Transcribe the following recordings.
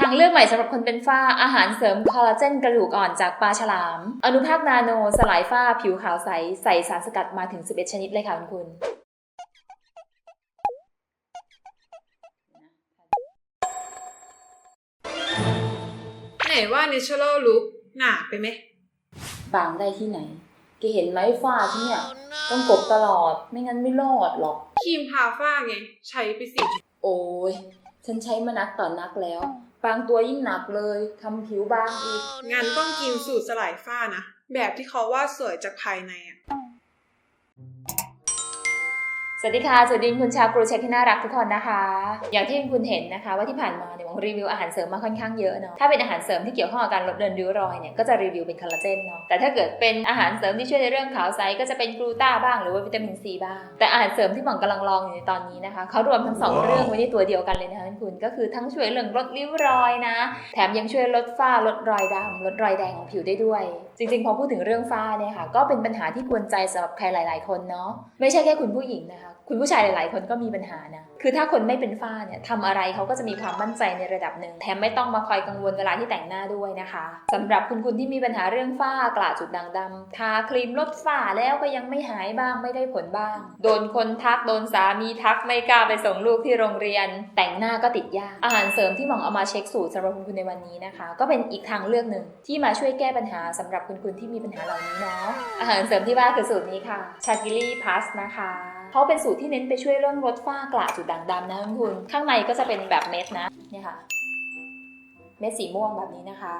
ทางเลือกใหม่สำหรับคนเป็นฝ้าอาหารเสริมคอลลาเจนกระดูกอ่อนจากปลาฉลาม อนุภาคนาโน สลายฝ้าผิวขาวใส ใส่สารสกัดมาถึง 11 ชนิดเลยค่ะคุณคุณ ไหนว่า natural look หนาไปไหม บางได้ที่ไหนแกเห็นไหมฝ้าที่เนี่ย ต้องกบตลอดไม่งั้นไม่รอดหรอก ครีมทาฝ้าไง ใช้ไปสิ โอ้ยฉันใช้มานักต่อนนักแล้ว บางตัวยิ่งหนักเลยทำผิวบางอีก งานต้องกินสูตรสลายฝ้านะ แบบที่เขาว่าสวยจากภายในอะ สวัสดีค่ะ สวัสดีคุณชาวกรูเช็คที่น่ารักทุกคนนะคะ อย่างที่คุณเห็นนะคะ ว่าที่ผ่านมาเนี่ยผมรีวิวอาหารเสริมมาค่อนข้างเยอะเนาะ ถ้าเป็นอาหารเสริมที่เกี่ยวข้องกับการลดเลือนริ้วรอยเนี่ยก็จะรีวิวเป็นคอลลาเจนเนาะ แต่ถ้าเกิดเป็นอาหารเสริมที่ช่วยในเรื่องขาวใสก็จะเป็นกลูต้าบ้างหรือว่าวิตามินซีบ้าง แต่อาหารเสริมที่หมองกำลังลองอยู่ในตอนนี้นะคะเขารวมทั้งสองเรื่องไว้ในตัวเดียวกันเลยนะคะคุณ ก็คือทั้งช่วยเรื่องลดริ้วรอยนะ แถมยังช่วยลดฝ้าลดรอยดำลดรอยแดงของผิวได้ด้วยจริงๆ พอพูดถึงเรื่องฝ้าเนี่ยค่ะก็เป็นปัญหาที่กวนใจสำหรับใครหลาย ๆ คนเนาะไม่ใช่แค่คุณผู้หญิงนะคะคุณผู้ชายหลาย ๆ คนก็มีปัญหานะคือถ้าคนไม่เป็นฝ้าเนี่ยทำอะไรเขาก็จะมีความมั่นใจในระดับหนึ่งแถมไม่ต้องมาคอยกังวลเวลาที่แต่งหน้าด้วยนะคะสำหรับคุณคุณที่มีปัญหาเรื่องฝ้ากระจุดด่างดำทาครีมลดฝ้าแล้วก็ยังไม่หายบ้างไม่ได้ผลบ้าง โดนคนทักโดนสามีทักไม่กล้าไปส่งลูกที่โรงเรียน แต่งหน้าก็ติดยากอาหารเสริมที่หมองเอามาเช็คสูตรสำหรับคุณคุณในวันนี้นะคะ ก็เป็นอีกทางเลือกหนึ่งที่มาช่วยแก้ปัญหาสำหรับคุณคุณที่มีปัญหาเหล่านี้เนาะอาหารเสริมที่ว่าคือสูตรนี้ค่ะชากิลี่พัสนะคะเขาเป็นสูตรที่เน้นไปช่วยเรื่องลดฝ้ากระจุดด่างดำนะคุณคุณ ข้างในก็จะเป็นแบบเม็ดนะเนี่ยค่ะ เม็ดสีม่วงแบบนี้นะคะ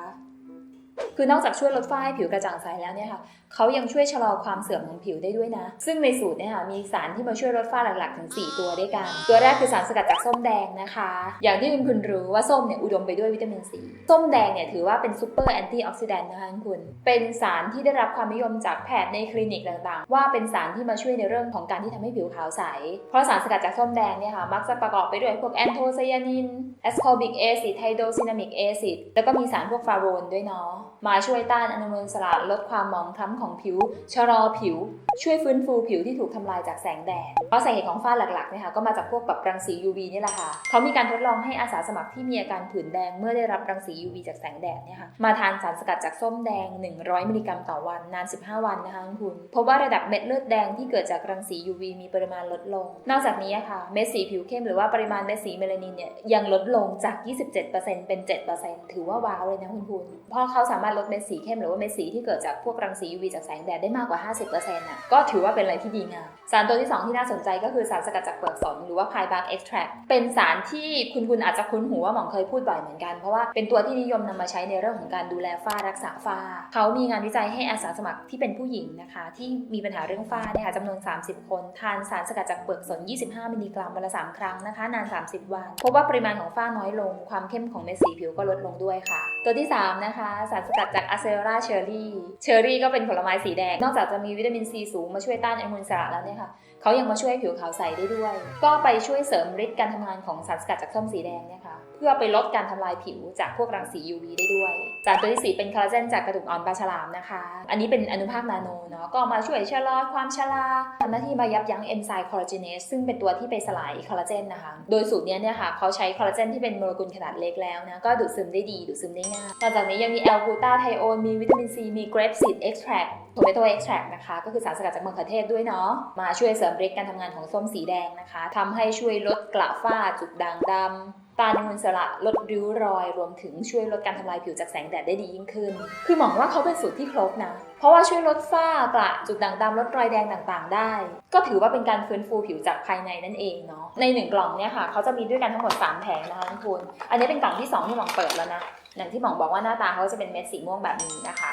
คือนอกจากช่วยลดฝ้าให้ผิวกระจ่างใสแล้วเนี่ยค่ะเขายังช่วยชะลอความเสื่อมของผิวได้ด้วยนะ ซึ่งในสูตรเนี่ยค่ะมีสารที่มาช่วยลดฝ้าหลักๆ ถึง 4 ตัวด้วยกัน ตัวแรกคือสารสกัดจากส้มแดงนะคะ อย่างที่คุณคุณรู้ว่าส้มเนี่ยอุดมไปด้วยวิตามินซีส้มแดงเนี่ยถือว่าเป็นซูเปอร์แอนตี้ออกซิแดนต์นะคะคุณ เป็นสารที่ได้รับความนิยมจากแพทย์ในคลินิกต่างๆ ว่าเป็นสารที่มาช่วยในเรื่องของการที่ทำให้ผิวขาวใส เพราะสารสกัดจากส้มแดงเนี่ยค่ะมักจะประกอบไปด้วยพวกแอนโทไซยานินแอสคอบิกแอซิดไฮโดซินามิกแอซิดแล้วก็มีสารพวกฟลาโรนด้วยเนาะมาช่วยต้านอนุมูลอิสระลดความหมองคล้ำของผิว ชะลอผิว ช่วยฟื้นฟูผิวที่ถูกทำลายจากแสงแดด เพราะสาเหตุของฝ้าหลักๆเนี่ยค่ะก็มาจากพวกแบบรังสี UV นี่แหละค่ะ เขามีการทดลองให้อาสาสมัครที่มีอาการผื่นแดงเมื่อได้รับรังสี UV จากแสงแดดเนี่ยค่ะ มาทานสารสกัดจากส้มแดง 100 มิลลิกรัมต่อวันนาน 15 วันนะคะคุณ พบว่าระดับเม็ดเลือดแดงที่เกิดจากรังสี UV มีปริมาณลดลง นอกจากนี้อะค่ะ เม็ดสีผิวเข้มหรือว่าปริมาณเม็ดสีเมลานินเนี่ยยังลดลงจาก 27%เป็น 7%ถือว่าว้าวเลยนะคุณคุณเพราะเขาสามารถลดเม็ดสีเข้มหรือว่าเม็ดสีที่เกิดจากพวกรังสี UV จากแสงแดดได้มากกว่า 50%น่ะก็ถือว่าเป็นอะไรที่ดีงามสารตัวที่ 2 ที่น่าสนใจก็คือสารสกัดจากเปลือกสนหรือว่าพายบาร์เอ็กแทรเป็นสารที่คุณคุณอาจจะคุ้นหูว่าหมองเคยพูดบ่อยเหมือนกันเพราะว่าเป็นตัวที่นิยมนำมาใช้ในเรื่องของการดูแลฝ้ารักษาฝ้าเขามีงานวิจัยให้อาสาสมัครที่เป็นผู้หญิงนะคะ ที่มีปัญหาเรื่องฝ้าเนี่ยค่ะจำนวน 30 คนทานสารสกัดจากเปลือกสน 25 มิลลิกรัมวันละ 3 ครั้งนะคะ นาน 30 วันพบว่าปริมาณของฝ้าน้อยลง ความเข้มของเม็ดสีผิวก็ลดลงด้วยค่ะ ตัวที่ 3 นะคะสารสกัดจากอะเซอราเชอรี่ เชอร์รี่ก็เป็นผลไม้สีแดง นอกจากจะมีวิตามินซีสูงมาช่วยต้านอนุมูลอิสระแล้วเนี่ยค่ะ เขายังมาช่วยให้ผิวขาวใสได้ด้วย ก็ไปช่วยเสริมฤทธิ์การทำงานของสารสกัดจากส้มสีแดงเนี่ยค่ะเพื่อไปลดการทำลายผิวจากพวกรังสี UV ได้ด้วย สารตัวที่ 4 เป็นคอลลาเจนจากกระดูกอ่อนปลาฉลามนะคะ อันนี้เป็นอนุภาคนาโนเนาะ ก็มาช่วยชะลอความชราทำหน้าที่มายับยั้งเอนไซม์คอลลาเจเนสซึ่งเป็นตัวที่ไปสลายคอลลาเจนนะคะ โดยสูตรเนี้ยเนี่ยค่ะเขาใช้คอลลาเจนที่เป็นโมเลกุลขนาดเล็กแล้วนะ ก็ดูดซึมได้ดี ดูดซึมได้ง่ายนอกจากนี้ยังมีแอลกูตาไทโอน มีวิตามินซี มีเกรปซีดเอ็กซ์แทรโทเมโตเอ็กซ์แทรนะคะ ก็คือสารสกัดจากมะเขือเทศด้วยเนาะ มาช่วยเสริมฤทธิ์การทำงานของส้มสีแดงนะคะทำให้ช่วยลดกระฝ้าจุดด่างดำตาอนุมูลอิสระลดริ้วรอย รวมถึงช่วยลดการทำลายผิวจากแสงแดดได้ดียิ่งขึ้น คือหมองว่าเขาเป็นสูตรที่ครบนะ เพราะว่าช่วยลดฝ้ากระจุดด่างดำลดรอยแดงต่างๆ ได้ ก็ถือว่าเป็นการฟื้นฟูผิวจากภายในนั่นเองเนาะ ในหนึ่งกล่องเนี่ยค่ะเขาจะมีด้วยกันทั้งหมด 3 แผงนะคะทุกคน อันนี้เป็นกล่องที่ 2 ที่หมองเปิดแล้วนะ อย่างที่หมองบอกว่าหน้าตาเขาจะเป็นเม็ดสีม่วงแบบนี้นะคะ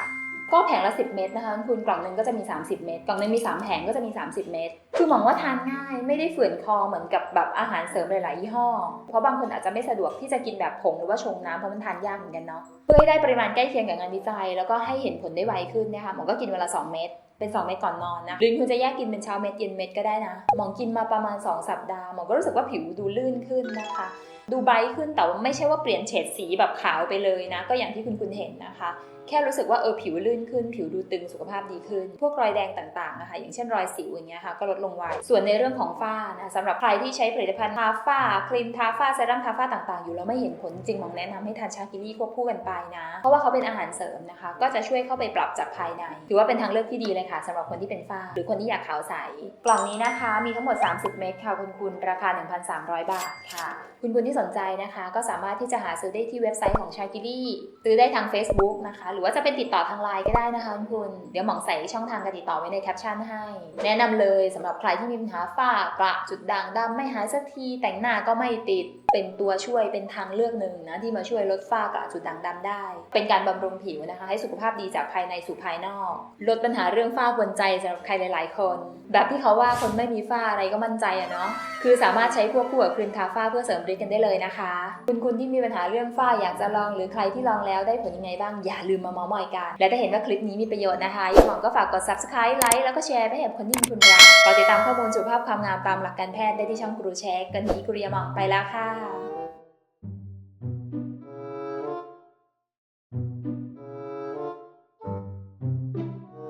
ก็แผงละ 10 เม็ดนะคะคุณกล่องหนึ่งก็จะมี 30 เม็ดกล่องหนึงมี 3 แผงก็จะมี 30 เม็ดคือมองว่าทานง่ายไม่ได้ฝืนคอเหมือนกับแบบอาหารเสริมหลาย ๆ ยี่ห้อ เพราะบางคนอาจจะไม่สะดวกที่จะกินแบบผงหรือว่าชงน้ำเพราะมันทานยากเหมือนกันเนาะเพื่อให้ได้ปริมาณใกล้เคียงกับงานวิจัย แล้วก็ให้เห็นผลได้ไวขึ้นเนะคะหมองก็กินวันละ2เม็ดเป็น 2 เม็ดก่อนนอนนะหรือคุณจะแยกกินเป็นเช้าเม็ดเย็นเม็ดก็ได้นะหมองกินมาประมาณ 2 สัปดาห์หมองก็รู้สึกว่าผิวดูลื่นขึ้นนะคะ ดูไบท์ขึ้นแต่ว่าไม่ใช่ว่าเปลี่ยนเฉดสีแบบขาวไปเลยนะ ก็อย่างที่คุณคุณเห็นนะคะ แค่รู้สึกว่าเออผิวลื่นขึ้น ผิวดูตึงสุขภาพดีขึ้น พวกรอยแดงต่างๆนะคะ อย่างเช่นรอยสิวอย่างเงี้ยค่ะก็ลดลงไวส่วนในเรื่องของฝ้านะสำหรับใครที่ใช้ผลิตภัณฑ์ทาฝ้าครีมทาฝ้าเซรั่มทาฝ้าต่างๆ อยู่แล้วไม่เห็นผลจริงมองแนะนำให้ทานชากิลี่ควบคู่กันไปนะ เพราะว่าเขาเป็นอาหารเสริมนะคะ ก็จะช่วยเข้าไปปรับจากภายใน ถือว่าเป็นทางเลือกที่ดีเลยค่ะสำหรับคนที่เป็นฝ้า หรือคนที่อยากขาวใส กล่องนี้นะคะ มีทั้งหมด 30 เม็ดค่ะคุณคุณราคา 1,300 บาทค่ะ คุณคุณที่สนนใจนะคะก็สามารถที่จะหาซื้อได้ที่เว็บไซต์ของชากิลี่ซื้อได้ทาง Facebook นะคะ หรือว่าจะเป็นติดต่อทางไลน์ก็ได้นะคะคุณคุณเดี๋ยวหมองใส่ช่องทางการติดต่อไว้ในแคปชั่นให้ แนะนำเลยสำหรับใครที่มีปัญหาฝ้ากระจุดด่างดำไม่หายสักทีแต่งหน้าก็ไม่ติด เป็นตัวช่วยเป็นทางเลือกหนึ่งนะที่มาช่วยลดฝ้ากระจุดด่างดำได้ เป็นการบำรุงผิวนะคะ ให้สุขภาพดีจากภายในสู่ภายนอก ลดปัญหาเรื่องฝ้าบนใจสำหรับใครหลาย ๆ คน แบบที่เขาว่าคนไม่มีฝ้าอะไรก็มั่นใจอะเนาะคือสามารถใช้ควบคู่กับครีมทาฝ้าเพื่อเสริมฤทธิ์กันได้เลยนะคะ คุณคุณที่มีปัญหาเรื่องฝ้าอยากจะลองหรือใครที่ลองแล้วได้ผลยังไงบ้างอย่าลืมมาเมาท์มอยกัน และถ้าเห็นว่าคลิปนี้มีประโยชน์นะคะย่าหวังก็ฝากกด subscribe ไลค์แล้วก็แชร์ไปให้กับคนที่คุณรักขอติดตามข้อมูลสุขภาพความงามตามหลักการแพทย์ได้ที่ช่องกรูเช็คกันนี้กริยมองไปแล้วค่ะ